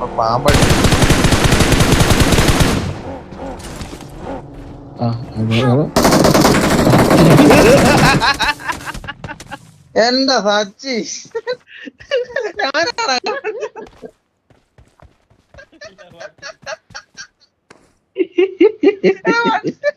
അപ്പൊ പാമ്പടി. എന്താ സച്ചി? ഞാനാണ്?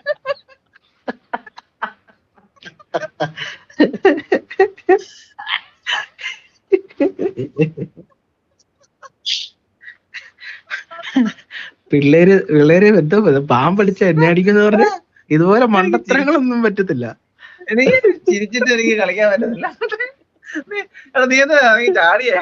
പിള്ളേര് പിള്ളേര് എന്തോ പാമ്പടിച്ച എന്നെ അടിക്കുന്ന പറഞ്ഞ ഇതുപോലെ മണ്ടത്തരങ്ങളൊന്നും പറ്റത്തില്ല. എനിക്ക് ചിരിച്ചിട്ട് എനിക്ക് കളിക്കാൻ പറ്റത്തില്ല. നീ- നീ എന്താ നീ ചാടിയേ?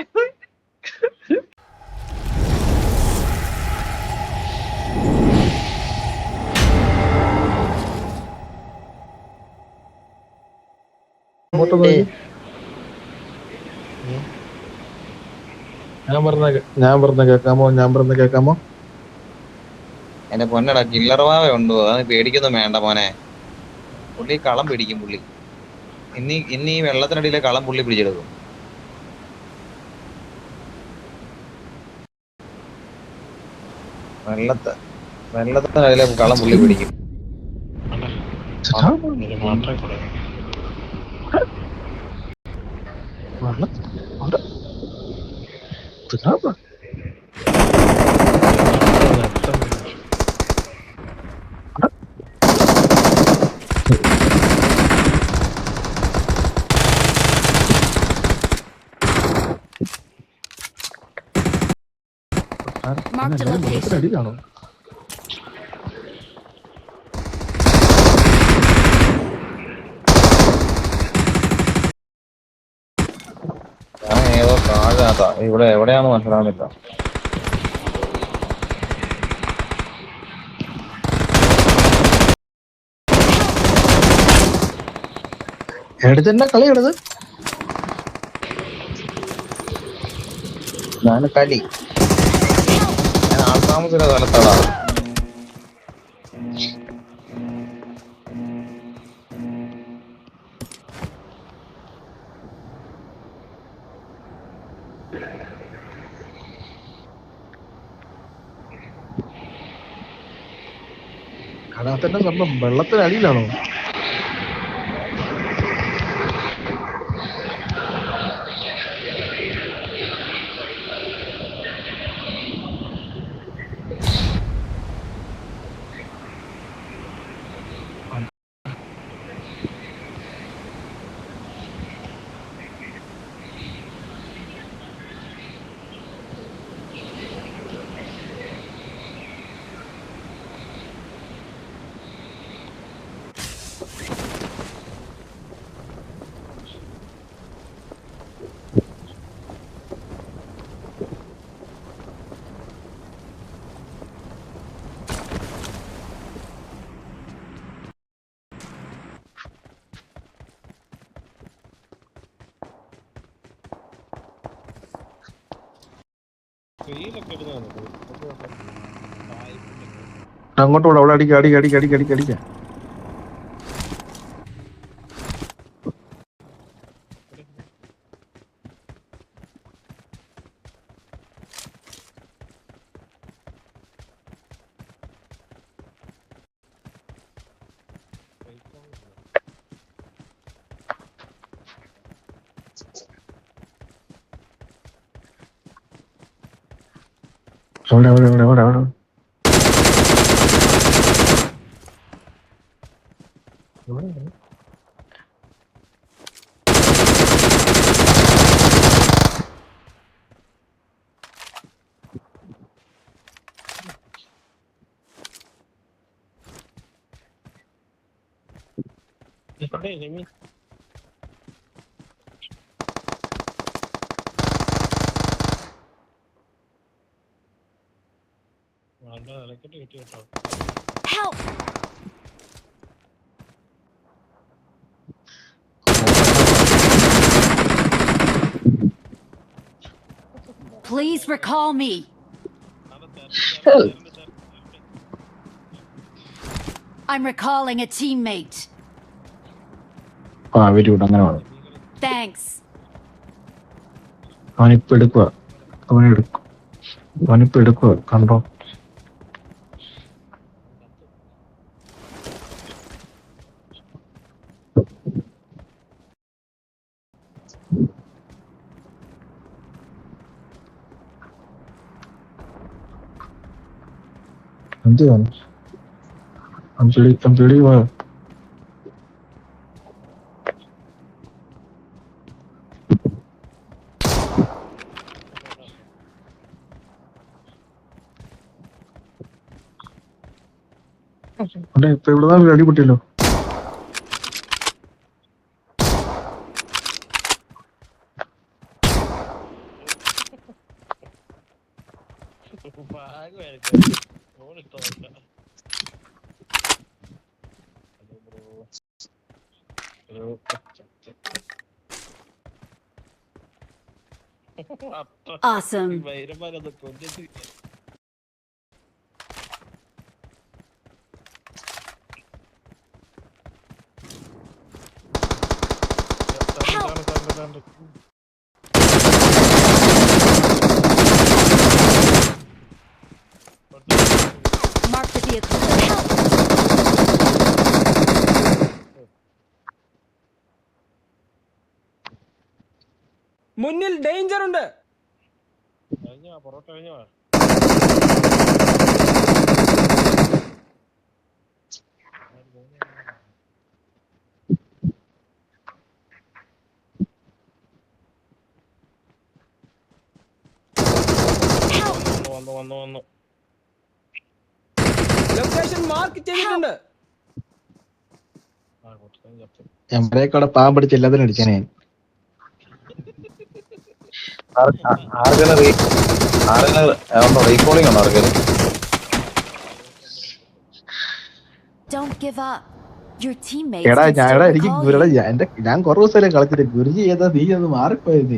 ഞാൻ പറഞ്ഞ ഞാൻ പറഞ്ഞ കേക്കാമോ ഞാൻ പറഞ്ഞ കേക്കാമോ എന്റെ പൊന്നടാ കില്ലർ വാവ ഉണ്ടോ? അത് പേടിക്കൊന്നും വേണ്ട മോനെ. പുള്ളി കളം പിടിക്കും പുള്ളി. ഇനി ഇനി ഈ വെള്ളത്തിനടിയിലെ കളം പുള്ളി പിടിച്ചെടുക്കും. വെള്ളത്ത് വെള്ളത്തിനടിയിലെ കളം പുള്ളി പിടിക്കും. വെള്ളം Marked a എല്ലാവരും location. വെള്ളത്തിനടിയിലാണോ ഞാൻ ഏതോ താഴാത്ത ഇവിടെ എവിടെയാന്ന് മനസ്സിലാവുന്നില്ല. എടുത്തന്നെ എടുത്ത്? ഞാൻ കലി ആൾതാമസിച്ച സ്ഥലത്താടാ അതിനകത്തന്നെ സംഭവം വെള്ളത്തിനടിയിലാണോ? അങ്ങോട്ട് വിടാം അവിടെ അടിക്ക അടിക്ക അടിക്ക അടിക്ക അടിക്ക. അടിക്ക അവിടെ അവിടെ അവിടെ അവിടെ അവിടെ Help! Please recall me. I'm recalling a teammate. ആ വെരി ഗുഡ് അങ്ങനെ വേണം Thanks. അവനിപ്പോ എടുക്കുക അവനെടുക്കും അവനിപ്പോ എടുക്കുക കണ്ടോ എന്ത് അമ്പിളി അമ്പിളി വാ അതെ ഇപ്പൊ ഇവിടെ അടിപൊട്ടിയല്ലോ. Awesome. Mark the vehicle. Help! മുന്നിൽ ഡേഞ്ചർ ഉണ്ട് കഴിഞ്ഞോ? പൊറോട്ട കഴിഞ്ഞോ? വന്നു വന്നു വന്നു. വന്നു ലൊക്കേഷൻ മാർക്ക് ചെയ്തിട്ടുണ്ട്. ആ കൂട്ടത്തിൽ ചത്തു. എമ്പറേക്കവിടെ പാവം പിടിച്ച് എല്ലാത്തിനും അടിച്ചാനേ ആർക്കെങ്കിലും റീ ആരെങ്കിലും റീകോളിംഗ് ഉണ്ടോ ആർക്കെങ്കിലും Don't give up. Your teammates എടാ can ഞാൻ still എടാ എനിക്ക് ഗുരുടെ you. എന്റെ ഞാൻ കുറേ ദിവസമല്ലേ കളിച്ചിട്ട്. ഗുരുജി ഏതാ നീ ഒന്ന് മാറിപ്പോയത്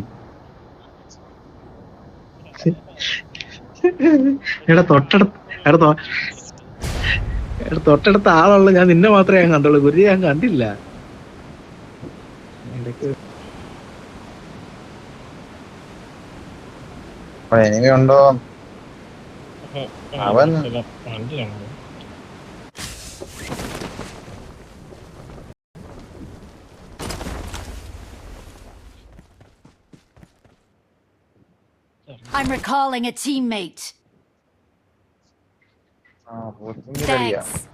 എടാ തൊട്ടടുത്ത് എടാ തൊ- എടാ തൊട്ടടുത്ത ആളുള്ള ഞാൻ നിന്നെ മാത്രമേ ഞാൻ കണ്ടുള്ളൂ. ഗുരുജി ഞാൻ കണ്ടില്ല. എനിമി ഉണ്ടോ അവൻ- വണ്ടിയാണ് I'm recalling a teammate. ആ പോസ്റ്റിംഗ് റെഡിയാ Thanks.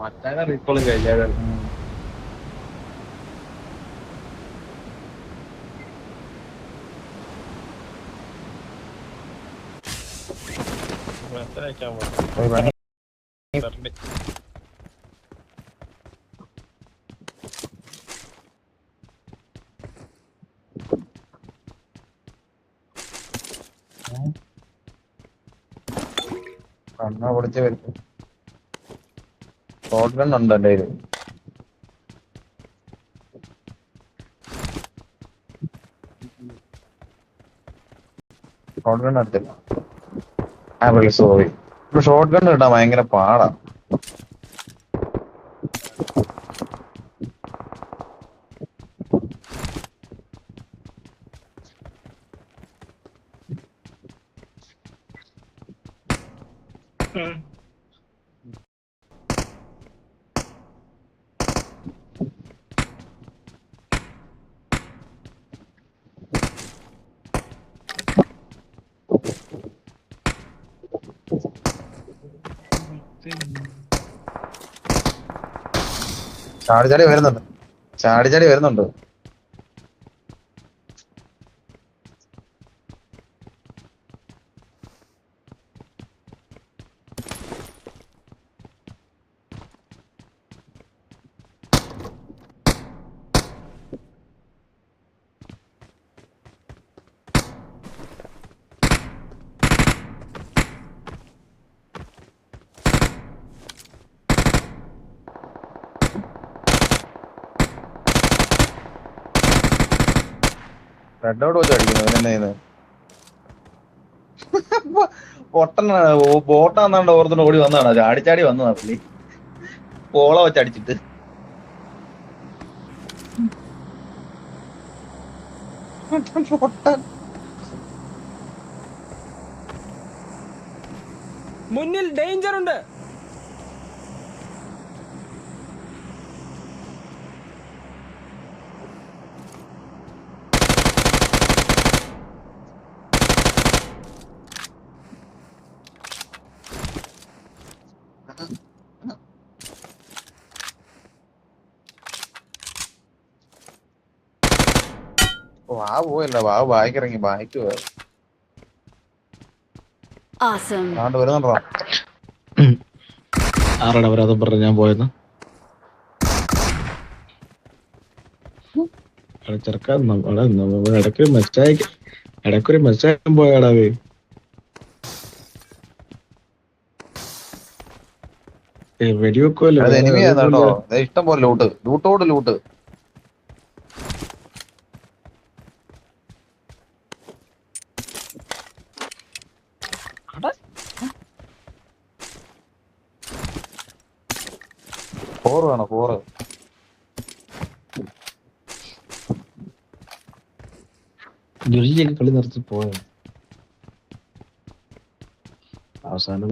മറ്റാനെ റീകോളും കഴിഞ്ഞായിരുന്നു മെസ്സേജ് അയക്കാൻ പോയി വണ്ടി പറഞ്ഞു കണ്ണ പൊളിച്ച് വരും ഷോട്ട് ഗൺ ഉണ്ട് ഷോട്ട് ഗൺ എടുത്തില്ല. ആ വിളി സോറി ഇപ്പൊ ഷോട്ട് ഗൺ കിട്ടാൻ ഭയങ്കര പാടാ. ചാടി ചാടി വരുന്നുണ്ട്. ചാടി ചാടി വരുന്നുണ്ട്. റെഡ് ഔട്ട് വെച്ച് അടിക്കുന്നു. ഇവനെന്നെ ചെയ്യുന്നത് പൊട്ടനാണ് ബോട്ടാന്നാണ്ട് ഓർത്തിന് ഓടി വന്നതാണ്? ചാടി ചാടി വന്നതാ പുള്ളി. പോള വെച്ച് അടിച്ചിട്ട്. പൊട്ടൻ. മുന്നിൽ ഡേഞ്ചർ ഉണ്ട് വാവ് പോയല്ല വാവ് ബായിക്കിറങ്ങി ബായിക്ക് Awesome. അതുകൊണ്ട് വരുന്നുണ്ടോ? ആരുടെ അവരത് പറഞ്ഞ് ഞാൻ പോയെന്ന്. ചെറുക്കാൻ ഇടയ്ക്കൊരു മെസ്സേജ് ഇടയ്ക്കൊരു മെസ്സേജ് വേ വെടിവെക്കുമല്ലോ ഇഷ്ടം പോലെ ലൂട്ട് ലൂട്ടോട് ലൂട്ട് ഫോറ് വേണോ? ഫോറ് കളി നിർത്തി പോയോ? അവസാനം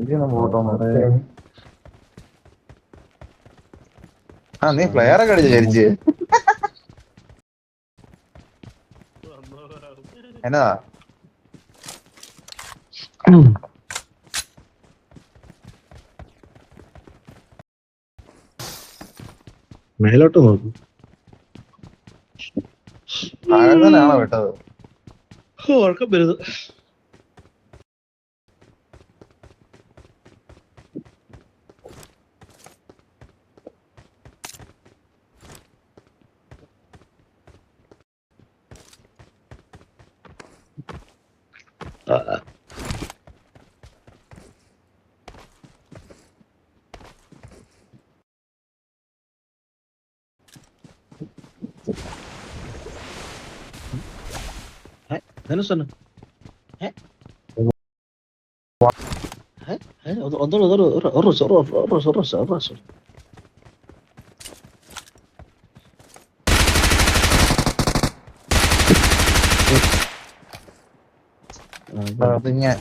ആ നീ പ്ലെയറെ കടിച്ചു ചരിച്ച് എന്നതാ? മേലോട്ട് നോക്കും തന്നെയാണോ വിട്ടത് ഉറക്കം ¿Eh? അത് ഞാൻ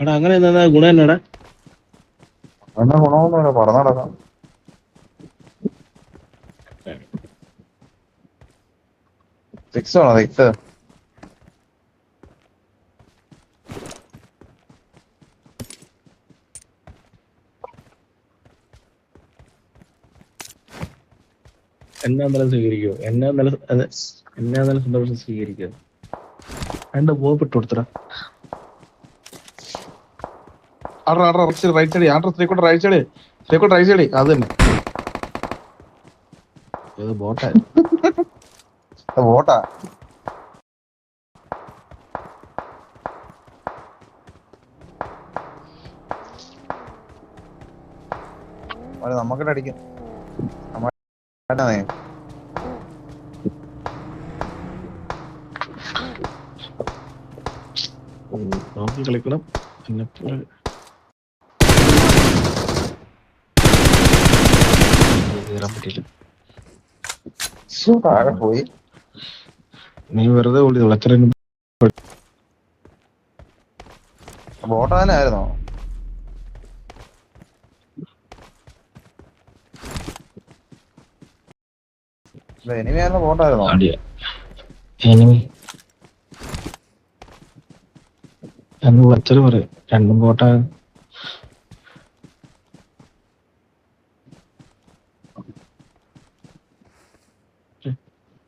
എടാ അങ്ങനെ എന്നാ ഗുണം എന്നാടാ? ഒന്നും ഗുണമൊന്നുമില്ല പറഞ്ഞു നടക്കാം. സിക്സ് ആണോ? സിക്സ് എന്നാ എന്നാലും സ്വീകരിക്കോ. എന്നെ എന്നാലും എന്നാ എന്നെ എന്നാലും സന്തോഷം സ്വീകരിക്കോ. രണ്ട് ഇട്ട് കൊടുത്തടാ. ആടാ ആടാ റൈറ്റ് സൈഡ് ആടാ സ്ത്രീക്കോട്ട് റൈറ്റ് സൈഡ് സ്ത്രീക്കോട്ട് റൈറ്റ് സൈഡ് അത് തന്നെ. ഏത് ബോട്ടാ വോട്ടാ അവർ നമുക്കിട്ട് അടിക്കും. നമ്മ- കേട്ടോന്നേ? നോക്കി കളിക്കണം. എന്നെ പോലെ കയറാൻ പറ്റില്ല താഴെ പോയി. നീ വെറുതെ ഓടി വിളച്ചറിന് വോട്ട തന്നെ ആയിരുന്നോ? എനിമിയായിരുന്ന വോട്ടായിരുന്നോ ആടിയ. എനിമി എന്ന് വിളച്ചൽ പറയും. രണ്ടും പോട്ടാ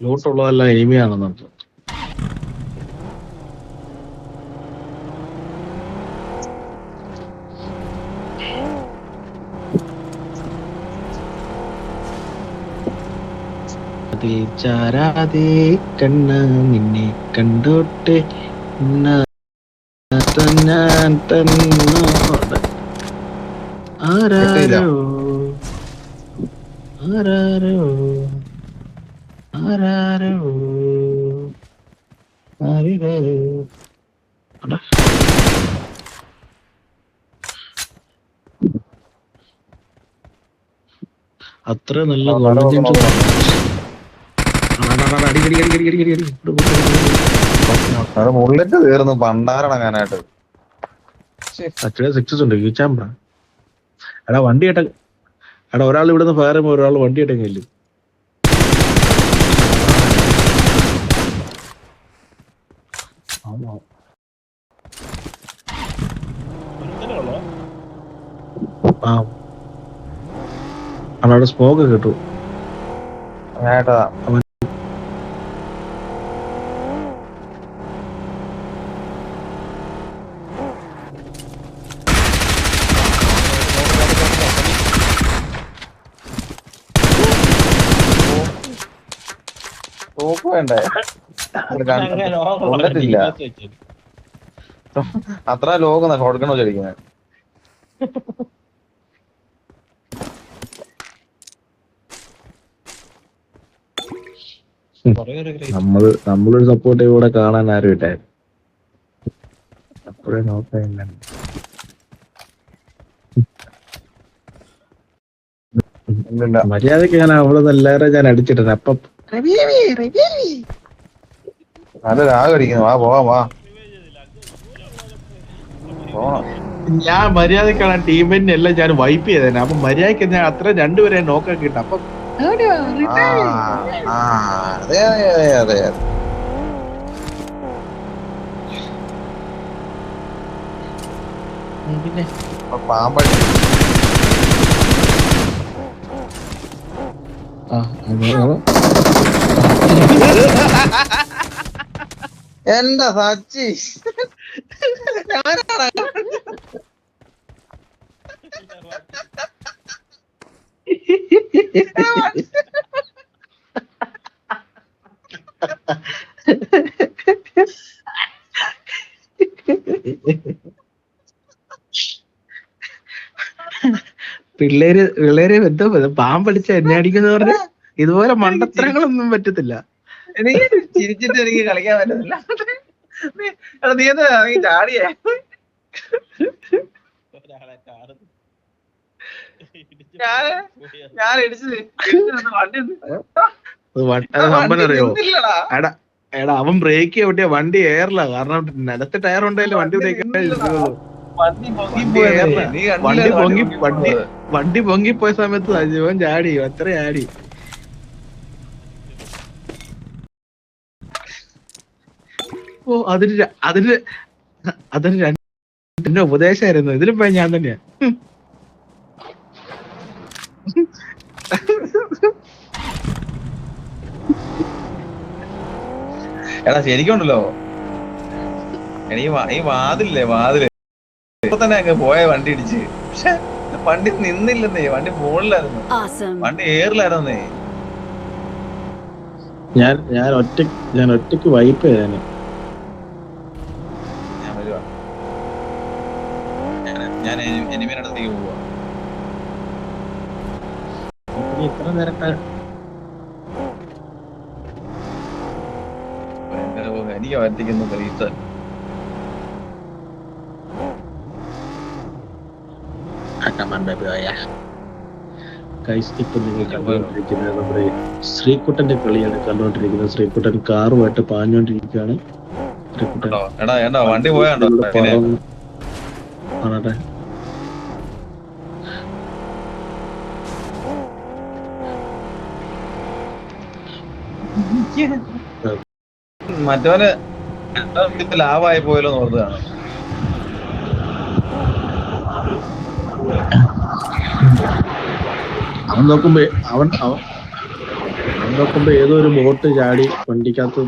ലൂട്ടുള്ളതെല്ലാം എനിമിയാണെന്ന് അതിൽ ചാരാതെ കണ്ണ നിന്നെ കണ്ടോട്ടെ. ഞാൻ തന്നോട്. ആരാരോ? ആരാരോ. അത്ര നല്ല ബുള്ളറ്റ് തീർന്നു പണ്ടാരണങ്ങാനായിട്ട് അച്ഛനെ സിക്സസ് ഉണ്ട് ഈ ചാമ്പ്ര എടാ വണ്ടി എടാ ഒരാൾ ഇവിടുന്ന് ഫയർ ഒരാൾ വണ്ടി എട്ടങ്ങില്ലേ അവിടെ സ്മോക്ക് കിട്ടു. തോക്ക് വേണ്ടേ? ഗൺ-. അത്ര ലോകം കൊടുക്കണോ ഒരു ഗ്രേസ്. നമ്മൾ നമ്മളൊരു സപ്പോർട്ട് ഇവിടെ കാണാൻ ആരും ഇല്ലായിരുന്നു. അപ്പോഴേ നോക്കാനില്ല മര്യാദയ്ക്ക് ഞാൻ അവിടെ എല്ലാരും ഞാൻ അടിച്ചിട്ടുണ്ട്. അപ്പൊ നല്ല രാഗടിക്കുന്നു വാ പോവാം വാ. ഞാൻ മര്യാദക്കാണ് ടീമിനെ എല്ലാം ഞാൻ വൈപ്പ് ചെയ്തേനെ. അപ്പൊ മര്യാദയ്ക്ക് ഞാൻ അത്ര രണ്ടുപേരെ നോക്കാൻ അപ്പൊ ആ, ആ, അതെ അതെ അതെ അതെ. അതെ പിന്നെ? അപ്പൊ പാമ്പടി. ആ എന്താ സച്ചി? പിള്ളേര് പിള്ളേര് എന്തോ പാമ്പടിച്ച എന്നെ അടിക്കുന്ന പറഞ്ഞ ഇതുപോലെ മണ്ടത്തരങ്ങളൊന്നും പറ്റത്തില്ല. എനിക്ക് ചിരിച്ചിട്ട് എനിക്ക് കളിക്കാൻ പറ്റുന്നില്ല നീ- എടാ, നീ എന്താ നീ ചാടിയേ. ഞാൻ ഇടിച്ചത് ഇടിച്ച് വണ്ടി. എടാ എടാ അവൻ ബ്രേക്ക് ചവിട്ടിയ വണ്ടി എയറില കാരണം നിലത്ത് ടയർ ഉണ്ടായാലും വണ്ടി ബ്രേക്ക് വണ്ടി പൊങ്ങി വണ്ടി. നീ. വണ്ടി പൊങ്ങി പോയ? വണ്ടി പൊങ്ങിപ്പോയ സമയത്ത് ജീവൻ ചാടി അത്ര ചാടി. ഓ അതിന് അതിന് അതിന് രണ്ട് ഉപദേശമായിരുന്നു. ഇതിലും പോയി ഞാൻ തന്നെയാ. എടാ ശരിക്കുണ്ടല്ലോ. എനിക്ക് ഈ വാതില്ലേ വാതിൽ? ഇപ്പൊ തന്നെ അങ്ങ് പോയ വണ്ടി ഇടിച്ച്. പക്ഷെ വണ്ടി നിന്നില്ലെന്നേ വണ്ടി മുകളിലായിരുന്നു. വണ്ടി ഏറിലായിരുന്നേ. ഞാൻ ഞാൻ ഒറ്റ ഞാൻ ഒറ്റയ്ക്ക് വൈപ്പ് ചെയ്തേനെ. ഞാൻ എനിമിയുടെ അടുത്തേക്ക് പോവാ ഇത്ര നേരം. എനിക്ക് പരീക്ഷ ഇപ്പൊ നിങ്ങൾ കണ്ടുകൊണ്ടിരിക്കുന്നത് നമ്മുടെ ശ്രീകുട്ടന്റെ കളിയാണ്. കണ്ടുകൊണ്ടിരിക്കുന്നത് ശ്രീകുട്ടൻ കാറുമായിട്ട് പാഞ്ഞോണ്ടിരിക്കുകയാണ് എടാ എടാ വണ്ടി പോയാണ്ടോ? ഇവിടെ പിന്നെ പറന്ന് ആണട്ടെ മറ്റവന് ലാവായി പോയല്ലോ ഓർത്തതാണ് അവൻ നോക്കുമ്പോ അവൻ അവൻ അവൻ നോക്കുമ്പോ ഏതോ ഒരു ബോട്ട് ചാടി വണ്ടിക്കകത്ത്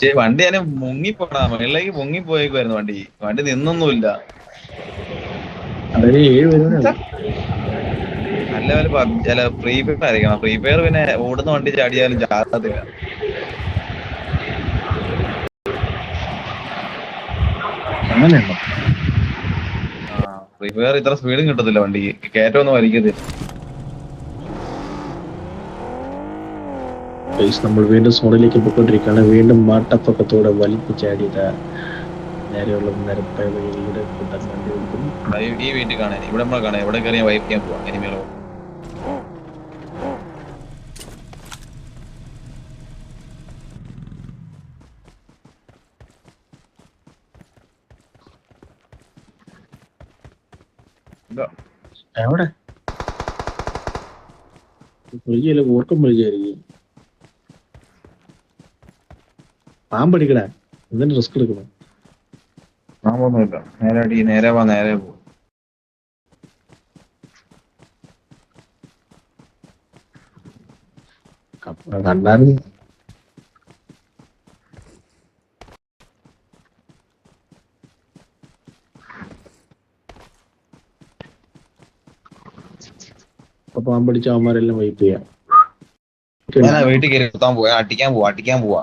പക്ഷേ വണ്ടി ഞാൻ മുങ്ങിപ്പോടാ. മുകളിലേക്ക് മുങ്ങിപ്പോയേക്കുമായിരുന്നു വണ്ടി. വണ്ടി നിന്നൊന്നുമില്ല. നല്ല പോലെ ചില അല്ല ഫ്രീ ഫയർ ആയിരിക്കണം. ഫ്രീ ഫയർ പിന്നെ ഓടുന്ന വണ്ടി ചാടിയാലും ചാടത്തില്ല. ആ ഫ്രീ ഫയർ ഇത്ര സ്പീഡും കിട്ടത്തില്ല വണ്ടിക്ക്. കയറ്റമൊന്നും വലിക്കത്തില്ല ഗൈസ് നമ്മൾ വീണ്ടും സോണിലേക്ക് പോയിക്കൊണ്ടിരിക്കുകയാണ്. വീണ്ടും മാട്ടപ്പൊക്കത്തോടെ വലിച്ചു ചാടിയത് നേരെയുള്ള നിരപ്പായ വഴിയിലൂടെ കൊടുക്കുന്നു ആ, ഈ- വീട്ടിൽ കാണാൻ. ഇവിടെ നമ്മളെ കാണാൻ ഇവിടെ കയറി വൈപ്പ് ചെയ്യാൻ പോവാം. എനിമേലോ എവിടെ? വിളിച്ചായിരിക്കും പാമ്പടിക്കടാ. എന്തിന്റെ റിസ്ക് എടുക്കണം? പാമ്പൊന്നുമില്ല. നേരെ അടി നേരെ വാ നേരെ പോ. പാമ്പടിച്ച അവന്മാരെല്ലാം വൈപ്പ് ചെയ്യാം. ഞാൻ വീട്ടിൽ കയറി കുത്താൻ പോവാ. അടിക്കാൻ പോവാ അടിക്കാൻ പോവാ.